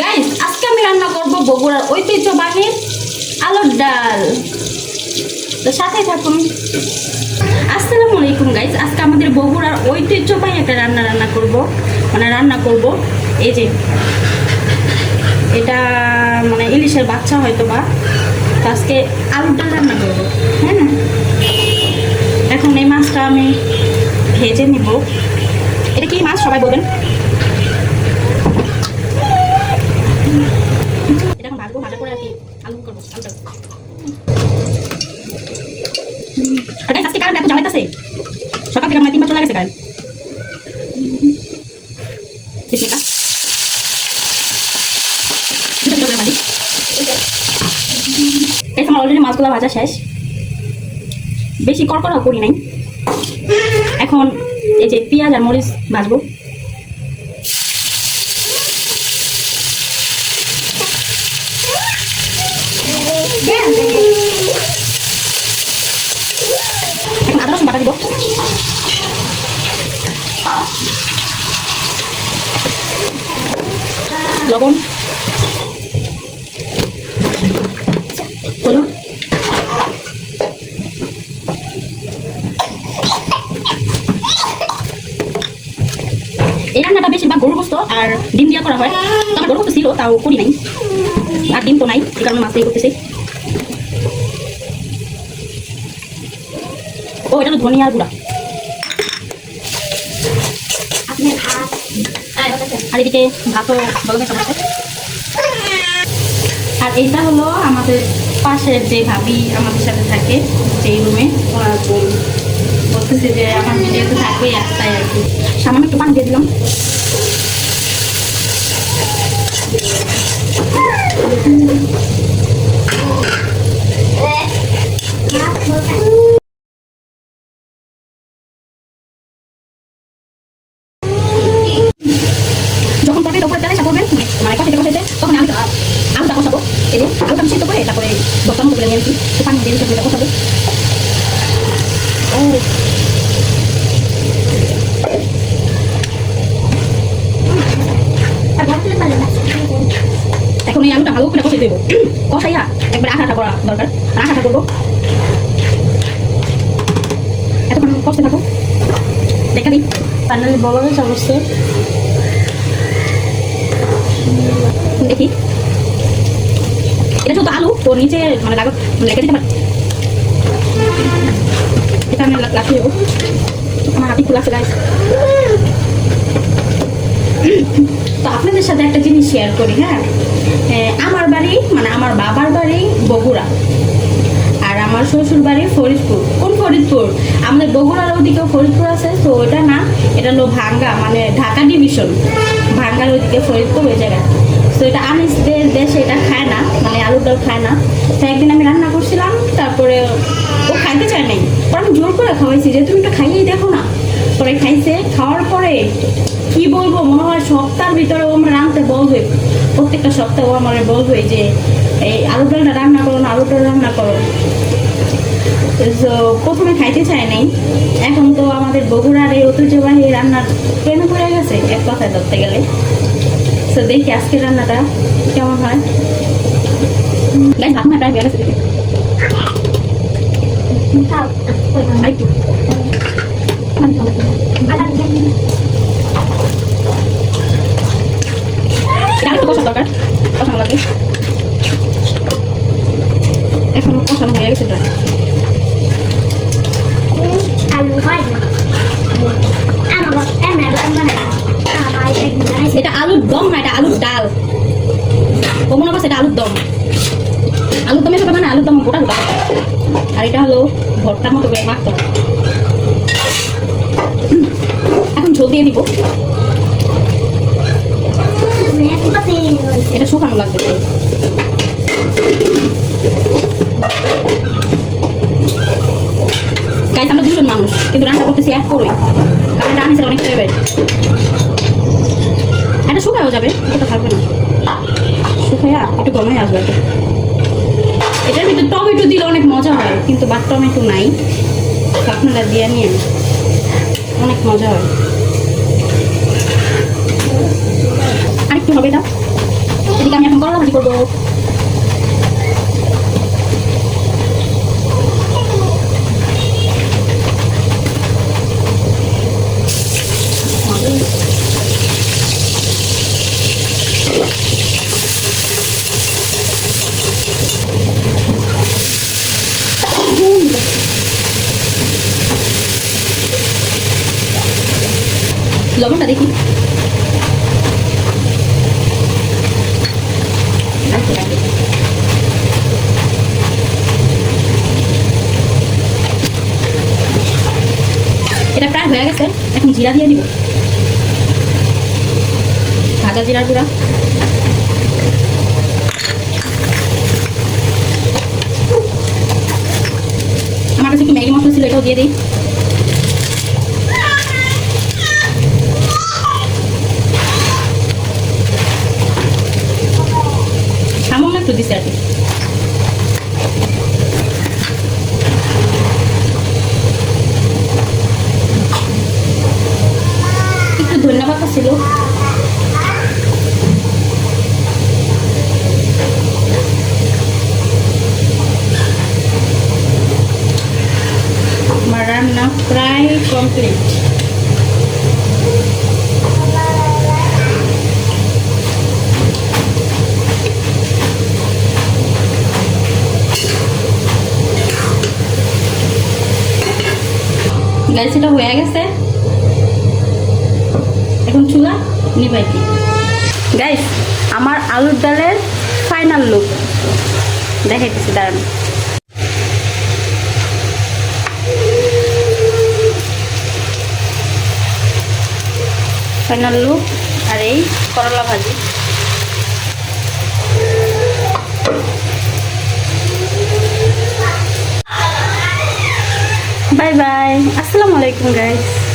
Guys আজকে আমি রান্না করব বগুড়ার ঐতিহ্যবাহী আলুর ডাল। তো সাথে থাকুন। আসসালামু আলাইকুম গাইস আজকে আমাদের বগুড়ার ঐতিহ্যবাহী একটা রান্না রান্না করব। মানে রান্না করব। এই যে, এটা মানে ইলিশের বাচ্চা হয়তো বা আজকে আলুর ডাল রান্না করব। হ্যাঁ না? এখন এই মাছটা আমি ভেজে নিব। এটা কি মাছ? সবাই বলবেন এটা এখন ভাজবো ভাজা করে আর কি আলু আর, আজকে কারেন্ট এত জ্বালাইতেছে সকাল থেকে আমার তিনবার চলে গেছে কারেন্ট বিসমিল্লাহ। দুটো দুটো করে ভাজি। এই তো আমার অলরেডি মাছগুলো ভাজা শেষ বেশি কড়কড়াও করি নাই এখন এই যে পেঁয়াজ আর মরিচ ভাজবো দিব লবণ। হলুদ। এই রান্নাটা বেশিরভাগ গরু গোস্ত আর ডিম দিয়া করা হয়। আমার গরু গোস্ত ছিল, তাও করি নাই। আর ডিম তো নাই, এই কারণে মাছ দিয়ে করতেছি ও এটা হলো ধনিয়ার গুঁড়া। আর এদিকে ভাতও গরমে আর এইটা হলো আমাদের পাশের যে ভাবি আমাদের সাথে থাকে যে রুমে ওরা বল- বলতেছে যে আমার ভিডিওতে থাকবে একটাই আর কি। সামান্য একটু পানি দিয়ে দিলাম। যে আলুটা সিদ্ধ করে তারপরে বস্তার মতো করে নিয়েছি তো পানি দিয়ে সেটা কষাবো ও। এখন এই আলুটা ভালো করে কষে দেবো। কষাইয়া একবার আঠা আঠা করা দরকার। আর আঠা আঠা করব। এতক্ষণ কষতে থাকো। দেখা দিই। ফাইনালি বলা হয়েছে অবশ্যই দেখি। এটা শুধু আলু, তো নিচে মানে মানে দিতে এটা আমি আমার হাতি আছে তো আপনাদের সাথে একটা জিনিস শেয়ার করি হ্যাঁ? আমার বাড়ি মানে আমার বাবার বাড়ি বগুড়া। আর আমার শ্বশুর বাড়ি ফরিদপুর। কোন ফরিদপুর? আমাদের বগুড়ার ওদিকে ফরিদপুর আছে, তো ওটা না, এটা হলো ভাঙ্গা মানে ঢাকা ডিভিশন ভাঙ্গার ওইদিকে ফরিদপুর ওই জায়গায় তো এটা আনিসদের দেশে এটা খায় না মানে আলুর ডাল খায় না। তো একদিন আমি রান্না করছিলাম, তারপরে ও খাইতে চায় নাই। আমি জোর করে খাওয়াইছি, যে তুমি এটা খাইয়েই দেখো না। পরে খাইছে, খাওয়ার পরে কি বলব, মনে হয় সপ্তাহের ভিতরে ও আমার রাঁধতে বলবে। প্রত্যেকটা সপ্তাহে ও আমার বলবে যে, এই আলুর ডালটা রান্না করো না, আলুর ডাল রান্না করো। প্রথমে খাইতে চায় নাই। এখন তো আমাদের বগুড়ার এই ঐতিহ্যবাহী রান্নার প্রেমে পড়ে গেছে, এক কথায় ধরতে গেলে। তো দেখি আজকের রান্নাটা কেমন হয় গাইস ভাত না প্রায় বেড়ে গেছে আরেকটু এটা আরেকটু কষা দরকার কষানো লাগে এখন কষানো হয়ে গেছে প্রায় এটা আলুর দম না, এটা আলুর ডাল। ও মনে করছে এটা আলুর দম। আলুর দমে হবে মানে আলুর দম গোটা গোটা। আর এটা হলো ভর্তার মতো করে মাখতে। এখন ঝোল দিয়ে দিব। এটা শুকানো লাগবে। গাইস আমরা দুজন মানুষ, কিন্তু রান্না করতেছি এক করে কারণ আনিসের অনেক ফেভারিট এটা শুকায়ও যাবে, এটা থাকবে না। শুকাইয়া একটু গমে আসবে এটা। এটার ভিতরে টমেটো দিলে অনেক মজা হয়, কিন্তু বাট টমেটো নাই। আপনারা দিয়ে নিয়ে অনেক মজা হয় আরেকটু হবে এটা এদিকে আমি এখন করলা ভাজি করব লবণটা দেখি। এটা প্রায় হয়ে গেছে, এখন জিরা দিয়ে দিব। ভাজা জিরার গুঁড়া। আমার কাছে একটু ম্যাগি মশলা ছিল এটাও দিয়ে দিই সামান্য একটু দিছে আর কি একটু ধন্যবাদ ছিল আমার রান্না প্রায় কমপ্লিট গাইস এটা হয়ে গেছে এখন চুলা নিবাই কি গাইস আমার আলুর ডালের ফাইনাল লুক দেখাইতেছি, দাঁড়ান। ফাইনাল লুক আর এই করলা ভাজি। বাই বাই আসসালামু আলাইকুম গাইস